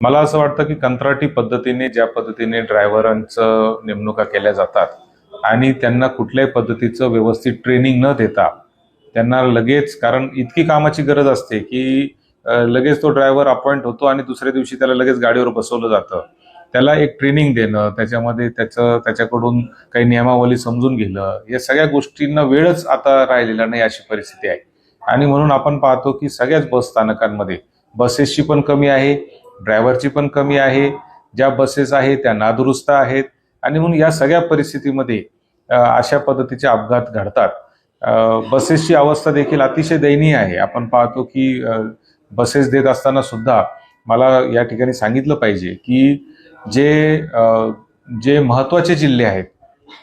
मला असं वाटतं की कंत्राटी पद्धतीने ज्या पद्धतीने ड्रायव्हरांचं नेमणुका केल्या जातात आणि त्यांना कुठल्याही पद्धतीचं व्यवस्थित ट्रेनिंग न देता त्यांना लगेच कारण इतकी कामाची गरज असते की लगेच तो ड्रायव्हर अपॉइंट होतो आणि दुसऱ्या दिवशी त्याला लगेच गाडीवर बसवलं जातं. त्याला एक ट्रेनिंग देणं त्याच्यामध्ये त्याचं त्याच्याकडून काही नियमावली समजून घेणं या सगळ्या गोष्टींना वेळच आता राहिलेला नाही अशी परिस्थिती आहे. आणि म्हणून आपण पाहतो की सगळ्याच बस स्थानकांमध्ये बसेसची पण कमी आहे ड्रायव्हरची पण कमी आहे ज्या बसेस आहेत त्या नादुरुस्त आहेत आणि म्हणून या सगळ्या परिस्थितीमध्ये अशा पद्धतीचे अपघात घडतात. बसेसची अवस्था देखील अतिशय दयनीय आहे. आपण पाहतो की बसेस देत असताना सुद्धा मला या ठिकाणी सांगितलं पाहिजे की जे जे महत्त्वाचे जिल्हे आहेत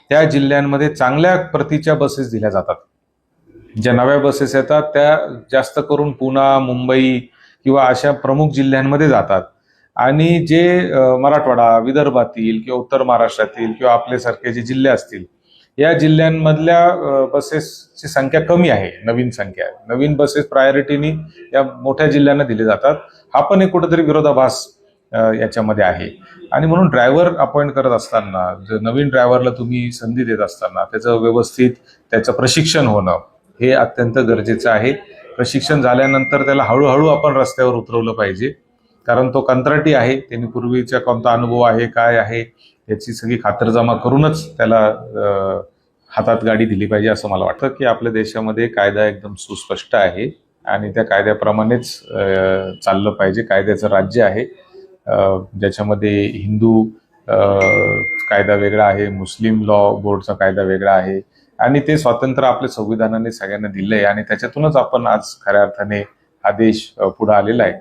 त्या जिल्ह्यांमध्ये चांगल्या प्रतीच्या बसेस दिल्या जातात. ज्या नव्या बसेस येतात त्या जास्त करून पुणा मुंबई किंवा अशा प्रमुख जिल्ह्यांमध्ये जातात. आणि जे मराठवाडा विदर्भातील किंवा उत्तर महाराष्ट्रातील किंवा आपल्यासारखे जे जिल्हे असतील या जिल्ह्यांमधल्या बसेसची संख्या कमी आहे नवीन संख्या नवीन बसेस प्रायोरिटीनी या मोठ्या जिल्ह्यांना दिले जातात. हा पण एक कुठेतरी विरोधाभास याच्यामध्ये आहे. आणि म्हणून ड्रायव्हर अपॉइंट करत असताना जर नवीन ड्रायव्हरला तुम्ही संधी देत असताना त्याचं व्यवस्थित त्याचं प्रशिक्षण होणं हे अत्यंत गरजेचं आहे. प्रशिक्षण झाल्यानंतर त्याला हळूहळू आपण रस्त्यावर उतरवलं पाहिजे. कारण तो कंत्राटी आहे. त्यांनी पूर्वीचा कोणता अनुभव आहे काय आहे याची सगळी खातरजमा करूनच त्याला हातात गाडी दिली पाहिजे असं मला वाटतं की आपल्या देशामध्ये कायदा एकदम सुस्पष्ट आहे आणि त्या कायद्याप्रमाणेच चाललं पाहिजे. कायद्याचं राज्य आहे. ज्याच्यामध्ये हिंदू कायदा वेगळा आहे मुस्लिम लॉ बोर्डचा कायदा वेगळा आहे आणि ते स्वातंत्र्य आपल्या संविधानाने सगळ्यांना दिलंय आणि त्याच्यातूनच आपण आज खऱ्या अर्थाने हा देश पुढे आलेला आहे.